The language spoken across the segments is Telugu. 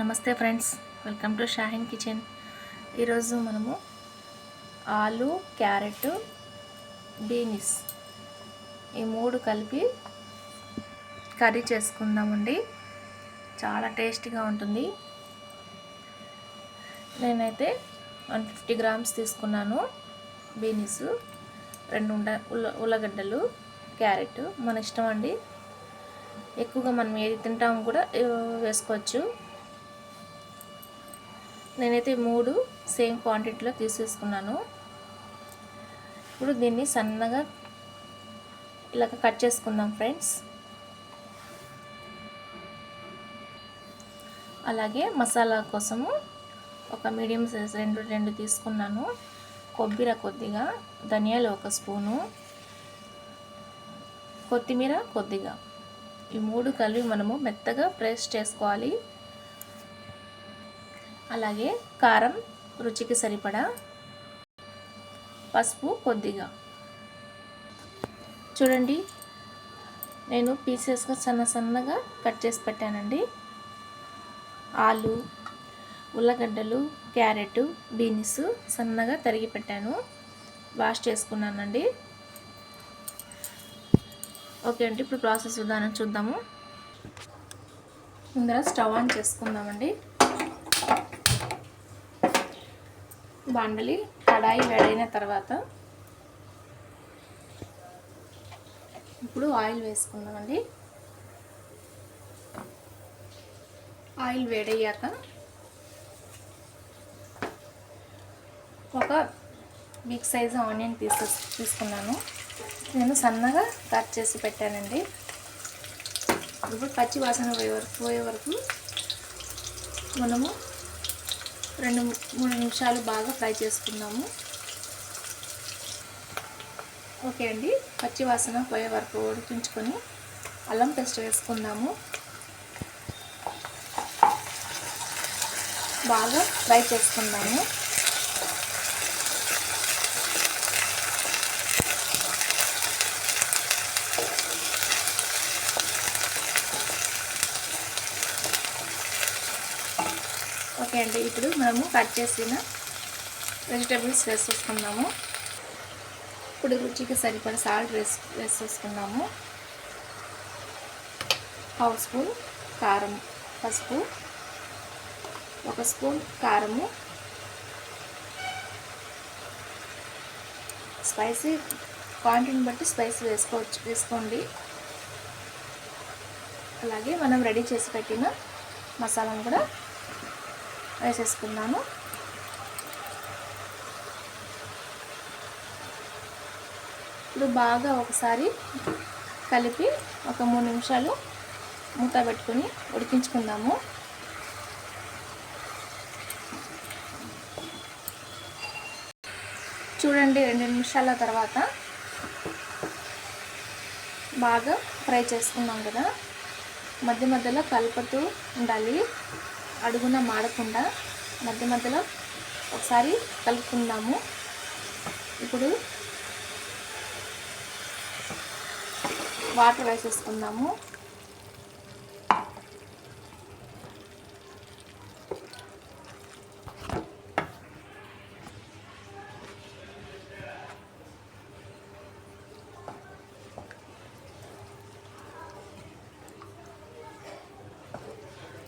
నమస్తే friends welcome to Shahin kitchen. ఈరోజు మనము ఆలు క్యారెట్ బీనిస్ ఈ మూడు కలిపి కర్రీ చేసుకుందామండి. చాలా టేస్టీగా ఉంటుంది. నేనైతే వన్ ఫిఫ్టీ గ్రామ్స్ తీసుకున్నాను బీనిస్ రెండు ఉండ ఉల్ల ఉల్లగడ్డలు క్యారెట్. మన ఇష్టం అండి. ఎక్కువగా మనం ఏది తింటామో కూడా వేసుకోవచ్చు. నేనైతే మూడు సేమ్ క్వాంటిటీలో తీసేసుకున్నాను. ఇప్పుడు దీన్ని సన్నగా ఇలాగ కట్ చేసుకుందాం ఫ్రెండ్స్. అలాగే మసాలా కోసము ఒక మీడియం సైజ్ రెండు రెండు తీసుకున్నాను. కొబ్బరి కొద్దిగా ధనియాలు ఒక స్పూను కొత్తిమీర కొద్దిగా. ఈ మూడు కలిపి మనము మెత్తగా ప్రెస్ చేసుకోవాలి. అలాగే కారం రుచికి సరిపడా పసుపు కొద్దిగా. చూడండి నేను పీసెస్గా సన్న సన్నగా కట్ చేసి పెట్టానండి. ఆలు ఉల్లగడ్డలు క్యారెట్ బీన్స్ సన్నగా తరిగి పెట్టాను. వాష్ చేసుకున్నానండి. ఓకే అండి ఇప్పుడు ప్రాసెస్ విధానం చూద్దాము. ముందర స్టవ్ ఆన్ చేసుకుందామండి. బండలి కడాయి వేడైన తర్వాత ఇప్పుడు ఆయిల్ వేసుకుందామండి. ఆయిల్ వేడయ్యాక ఒక బిగ్ సైజ్ ఆనియన్ తీసు తీసుకున్నాను. నేను సన్నగా కట్ చేసి పెట్టానండి. ఇప్పుడు పచ్చి వాసన పోయే వరకు పోయే వరకు మనము రెండు మూడు నిమిషాలు బాగా ఫ్రై చేసుకుందాము. ఓకే అండి. పచ్చి వాసన పోయే వరకు ఉడికించుకొని అల్లం పేస్ట్ వేసుకుందాము. బాగా ఫ్రై చేసుకుందాము. ఓకే అండి ఇప్పుడు మనము కట్ చేసిన వెజిటేబుల్స్ వేసేసుకుందాము ఇప్పుడు రుచికి సరిపడ సాల్ట్ వేస్ వేసేసుకుందాము హాఫ్ స్పూన్ కారం పసుపు ఒక స్పూన్ కారము స్పైసీ క్వాంటిటీని బట్టి స్పైసీ వేసుకోవచ్చు వేసుకోండి. అలాగే మనం రెడీ చేసి పెట్టిన మసాలాను కూడా వేసేసుకున్నాను ఇప్పుడు బాగా ఒకసారి కలిపి ఒక మూడు నిమిషాలు మూత పెట్టుకొని ఉడికించుకుందాము. చూడండి రెండు నిమిషాల తర్వాత బాగా ఫ్రై చేసుకున్నాం కదా. మధ్య మధ్యలో కలుపుతూ ఉండాలి. అడుగున మాడకుండా మధ్య మధ్యలో ఒకసారి కలుపుకుందాము. ఇప్పుడు వాటర్ వేసేసుకుందాము.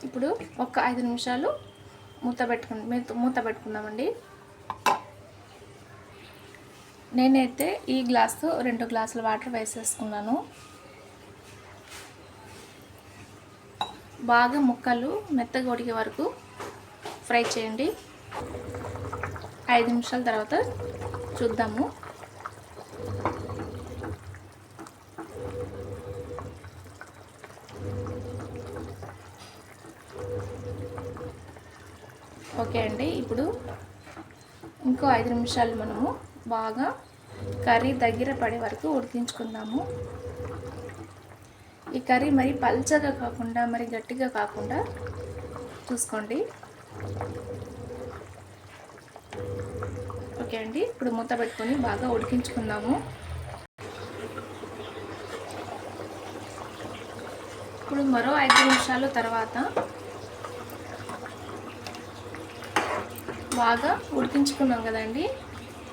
ఇప్పుడు ఒక ఐదు నిమిషాలు మూత పెట్టుకు మూత పెట్టుకుందామండి. నేనైతే ఈ గ్లాస్తో రెండు గ్లాసుల వాటర్ వేసేసుకున్నాను. బాగా ముక్కలు మెత్తగా ఉడికే వరకు ఫ్రై చేయండి. ఐదు నిమిషాల తర్వాత చూద్దాము. ఓకే అండి ఇప్పుడు ఇంకో ఐదు నిమిషాలు మనము బాగా కర్రీ దగ్గర పడే వరకు ఉడికించుకుందాము. ఈ కర్రీ మరి పల్చగా కాకుండా మరి గట్టిగా కాకుండా చూసుకోండి. ఓకే అండి ఇప్పుడు మూత పెట్టుకొని బాగా ఉడికించుకుందాము. ఇప్పుడు మరో ఐదు నిమిషాలు తర్వాత బాగా ఉడికించుకున్నాం కదండి.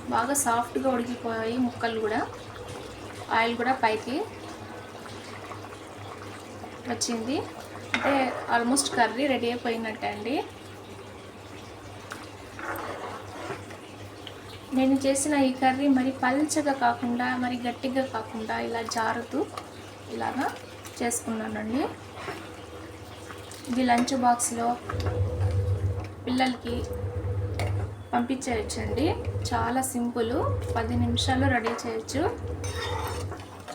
బాగా సాఫ్ట్గా ఉడికిపోయాయి ముక్కలు కూడా. ఆయిల్ కూడా పైకి వచ్చింది. అంటే ఆల్మోస్ట్ కర్రీ రెడీ అయిపోయినట్టే అండి. నేను చేసిన ఈ కర్రీ మరి పల్చగా కాకుండా మరి గట్టిగా కాకుండా ఇలా జారుతూ ఇలాగా చేసుకున్నానండి. ఇది లంచ్ బాక్స్లో పిల్లలకి పంపించేయచ్చండి. చాలా సింపుల్. పది నిమిషాల్లో రెడీ చేయొచ్చు.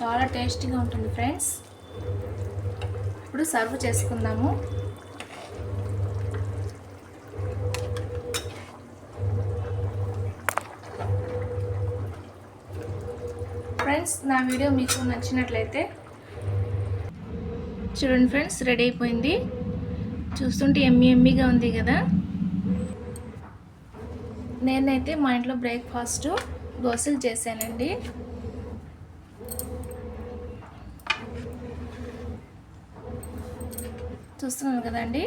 చాలా టేస్టీగా ఉంటుంది ఫ్రెండ్స్. ఇప్పుడు సర్వ్ చేసుకుందాము. ఫ్రెండ్స్ నా వీడియో మీకు నచ్చినట్లయితే చూడండి ఫ్రెండ్స్ రెడీ అయిపోయింది. చూస్తుంటే ఎమ్మి ఎమ్మిగా ఉంది కదా. నేనైతే మా ఇంట్లో బ్రేక్ఫాస్ట్ దోశలు చేశానండి. చూస్తున్నాను కదండి.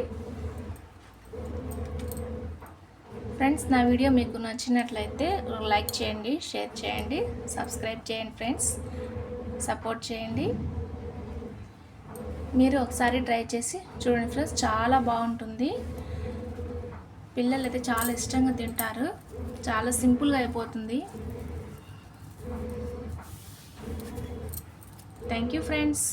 ఫ్రెండ్స్ నా వీడియో మీకు నచ్చినట్లయితే లైక్ చేయండి షేర్ చేయండి సబ్స్క్రైబ్ చేయండి ఫ్రెండ్స్ సపోర్ట్ చేయండి. మీరు ఒకసారి ట్రై చేసి చూడండి ఫ్రెండ్స్ చాలా బాగుంటుంది. పిల్లలు అయితే చాలా ఇష్టంగా తింటారు. చాలా సింపుల్గా అయిపోతుంది. Thank you friends.